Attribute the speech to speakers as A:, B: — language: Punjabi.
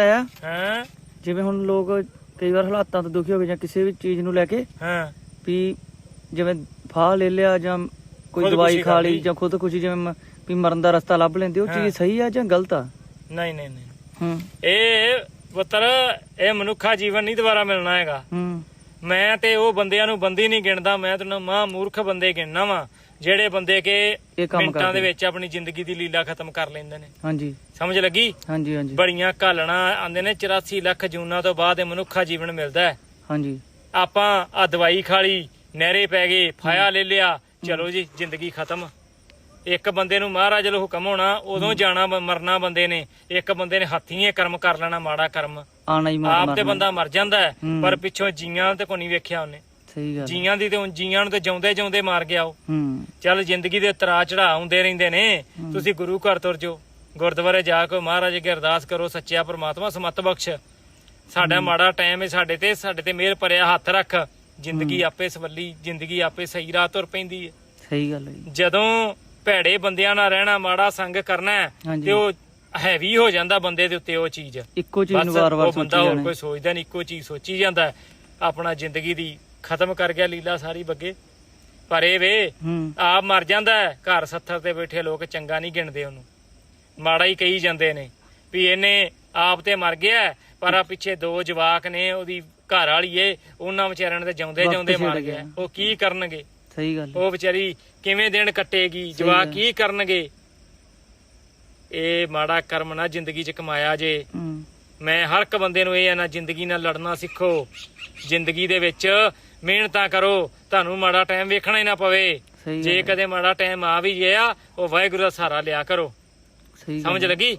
A: ਤਾਇਆ
B: ਹਾਂ?
A: ਜਿਵੇਂ ਹੁਣ ਲੋਕ ਕਈ ਵਾਰ ਹਾਲਾਤਾਂ ਤੋਂ ਦੁਖੀ ਹੋ ਗਏ ਜਾਂ ਕਿਸੇ ਵੀ ਚੀਜ਼ ਨੂੰ ਲੈ ਕੇ
B: ਹਾਂ?
A: ਵੀ ਜਿਵੇਂ ਫਾਹ ਲੈ ਲਿਆ ਜਾਂ ਕੋਈ ਦਵਾਈ ਖਾ ਲਈ। ਜਾਂ ਖੁਦਕੁਸ਼ੀ ਜਿਵੇਂ ਵੀ ਮਰਨ ਦਾ ਰਸਤਾ ਲੱਭ ਲੈਂਦੇ ਉਹ। ਚੀਜ਼ ਸਹੀ ਆ ਜਾਂ ਗਲਤ ਆ?
B: ਨਹੀਂ ਨਹੀਂ ਨਹੀਂ।
A: ਹੂੰ।
B: ਇਹ ਪੁੱਤਰ ਇਹ ਮਨੁੱਖਾ ਜੀਵਨ ਨਹੀਂ ਦੁਬਾਰਾ ਮਿਲਣਾ ਹੈਗਾ।
A: ਹੂੰ।
B: ਮੈਂ ਤੇ ਉਹ ਬੰਦਿਆਂ ਨੂੰ ਬੰਦੀ ਨਹੀਂ ਗਿਣਦਾ ਮੈਂ ਤੈਨੂੰ ਮਾਂ ਮੂਰਖ ਬੰਦੇ ਗਿਣਨਾ ਵਾਂ ਜਿਹੜੇ ਬੰਦੇ ਕੇ
A: ਇਹ ਕੰਮ
B: ਮਿੰਟਾਂ ਦੇ
A: ਕਰਦੇ।
B: ਵਿੱਚ ਆਪਣੀ ਜ਼ਿੰਦਗੀ ਦੀ ਲੀਲਾ ਖਤਮ ਕਰ ਲੈਂਦੇ ਨੇ।
A: ਹਾਂਜੀ।
B: ਸਮਝ ਲੱਗੀ?
A: ਹਾਂਜੀ ਹਾਂਜੀ।
B: ਬੜੀਆਂ ਘਾਲਣਾ ਆਂਦੇ ਨੇ 84 ਲੱਖ ਜੂਨਾਂ ਤੋਂ ਬਾਅਦ ਇਹ ਮਨੁੱਖਾ ਜੀਵਨ ਮਿਲਦਾ ਹੈ।
A: ਹਾਂਜੀ।
B: ਆਪਾਂ ਆ ਦਵਾਈ ਖਾ ਲਈ ਨਹਿਰੇ ਪੈ ਗਏ ਫਾਇਆ ਲੈ ਲਿਆ ਚਲੋ ਜੀ ਜ਼ਿੰਦਗੀ ਖਤਮ। ਇੱਕ ਬੰਦੇ ਨੂੰ ਮਹਾਰਾਜ ਵੱਲੋਂ ਹੁਕਮ ਹੋਣਾ ਉਦੋਂ ਜਾਣਾ ਬ- ਮਰਨਾ ਬੰਦੇ ਨੇ। ਇੱਕ ਬੰਦੇ ਨੇ ਹੱਥੀਂ ਇਹ ਕਰਮ ਕਰ ਲੈਣਾ ਮਾੜਾ ਕਰਮ।
A: ਆਣਾ ਹੀ ਮਾਰ
B: ਆਪ ਤੇ
A: ਮਾਰਨਾ।
B: ਬੰਦਾ ਮਰ ਜਾਂਦਾ ਹੈ,
A: ਹੂੰ।
B: ਪਰ ਪਿੱਛੋਂ ਜੀਆਂ ਤੇ ਕੋਈ ਨਹੀਂ ਵੇਖਿਆ ਉਹਨੇ।
A: ਸਹੀ ਗੱਲ
B: ਜੀਆਂ ਦੀ ਤੇ ਹੁਣ ਜੀਆਂ ਨੂੰ ਤੇ ਜਿਉਂਦੇ ਜਿਉਂਦੇ ਮਾਰ ਗਿਆ ਉਹ।
A: ਹੂੰ।
B: ਚੱਲ ਜ਼ਿੰਦਗੀ ਦੇ ਤਰਾ ਚੜਾ ਆਉਂਦੇ ਰਹਿੰਦੇ ਨੇ। ਤੁਸੀਂ ਗੁਰੂ ਘਰ ਤੁਰ ਜਾਓ। ਗੁਰਦੁਆਰੇ ਜਾ ਕੇ ਮਹਾਰਾਜ ਅੱਗੇ ਅਰਦਾਸ ਕਰੋ ਸੱਚਿਆ ਪ੍ਰਮਾਤਮਾ ਸਮਤ ਬਖਸ਼। ਸਾਡਾ ਮਾੜਾ ਟਾਈਮ ਹੈ ਸਾਡੇ ਤੇ ਸਾਡੇ ਤੇ ਮਿਹਰ ਭਰਿਆ ਹੱਥ ਰੱਖ। ਜ਼ਿੰਦਗੀ ਆਪੇ ਸਵੱਲੀ ਜ਼ਿੰਦਗੀ ਆਪੇ ਸਹੀ ਰਾਹ ਤੁਰ ਪੈਂਦੀ ਹੈ
A: ਸਹੀ ਗੱਲ ਹੈ ਜੀ।
B: ਜਦੋਂ ਭੈੜੇ ਬੰਦਿਆਂ ਨਾਲ ਰਹਿਣਾ ਮਾੜਾ ਸੰਗ ਕਰਨਾ ਹੈ। ਤੇ ਉਹ ਹੈਵੀ ਹੋ ਜਾਂਦਾ ਬੰਦੇ ਦੇ ਉੱਤੇ ਉਹ ਚੀਜ਼।
A: ਇੱਕੋ ਚੀਜ਼ ਨੂੰ ਵਾਰ-ਵਾਰ ਸੋਚੀ
B: ਬੰਦਾ ਹੋਰ
A: ਜਾਣਾ।
B: ਕੋਈ ਸੋਚਦਾ ਨਹੀਂ ਇੱਕੋ ਚੀਜ਼ ਸੋਚੀ ਜਾਂਦਾ। ਆਪਣਾ ਜ਼ਿੰਦਗੀ ਦੀ ਖਤਮ ਕਰ ਗਿਆ ਲੀਲਾ ਸਾਰੀ ਬੱਗੇ। ਪਰ ਇਹ ਵੇ ਆਪ ਮਰ ਜਾਂਦਾ ਹੈ ਘਰ ਸੱਥਰ ਤੇ ਬੈਠੇ ਲੋਕ ਚੰਗਾ ਨਹੀਂ ਗਿਣਦੇ ਉਹਨੂੰ। ਮਾੜਾ ਹੀ ਕਹੀ ਜਾਂਦੇ ਨੇ ਵੀ ਇਹਨੇ ਆਪ ਤੇ ਮਰ ਗਿਆ ਪਰ ਆ ਪਿੱਛੇ ਦੋ ਜਵਾਕ ਨੇ ਉਹਦੀ ਘਰ ਵਾਲੀ ਏ ਉਹਨਾਂ ਵਿਚਾਰਿਆਂ ਨੇ ਤੇ ਜਿਉਂਦੇ ਜਿਉਂਦੇ ਮਾਰ ਗਿਆ। ਉਹ ਕੀ ਕਰਨਗੇ?
A: ਸਹੀ ਗੱਲ।
B: ਉਹ ਵਿਚਾਰੀ ਕਿਵੇਂ ਦਿਨ ਕੱਟੇਗੀ
A: ਗੱਲ।
B: ਕੀ ਕਰਨਗੇ ਇਹ ਮਾੜਾ ਕਰਮ ਨਾ ਜ਼ਿੰਦਗੀ 'ਚ ਕਮਾਇਆ ਜੇ ਮੈਂ ਹਰ ਇੱਕ ਬੰਦੇ ਨੂੰ ਇਹ ਹੈ ਨਾ ਜ਼ਿੰਦਗੀ ਨਾਲ ਲੜਨਾ ਸਿੱਖੋ ਜ਼ਿੰਦਗੀ ਦੇ ਵਿੱਚ ਮਿਹਨਤਾਂ ਕਰੋ ਤੁਹਾਨੂੰ ਮਾੜਾ ਟਾਈਮ ਵੇਖਣਾ ਹੀ ਨਾ ਪਵੇ ਜੇ। ਕਦੇ ਮਾੜਾ ਟਾਈਮ ਆ ਵੀ ਗਿਆ ਉਹ ਵਾਹਿਗੁਰੂ ਦਾ ਸਹਾਰਾ ਲਿਆ ਕਰੋ ਸਮਝ। ਲੱਗੀ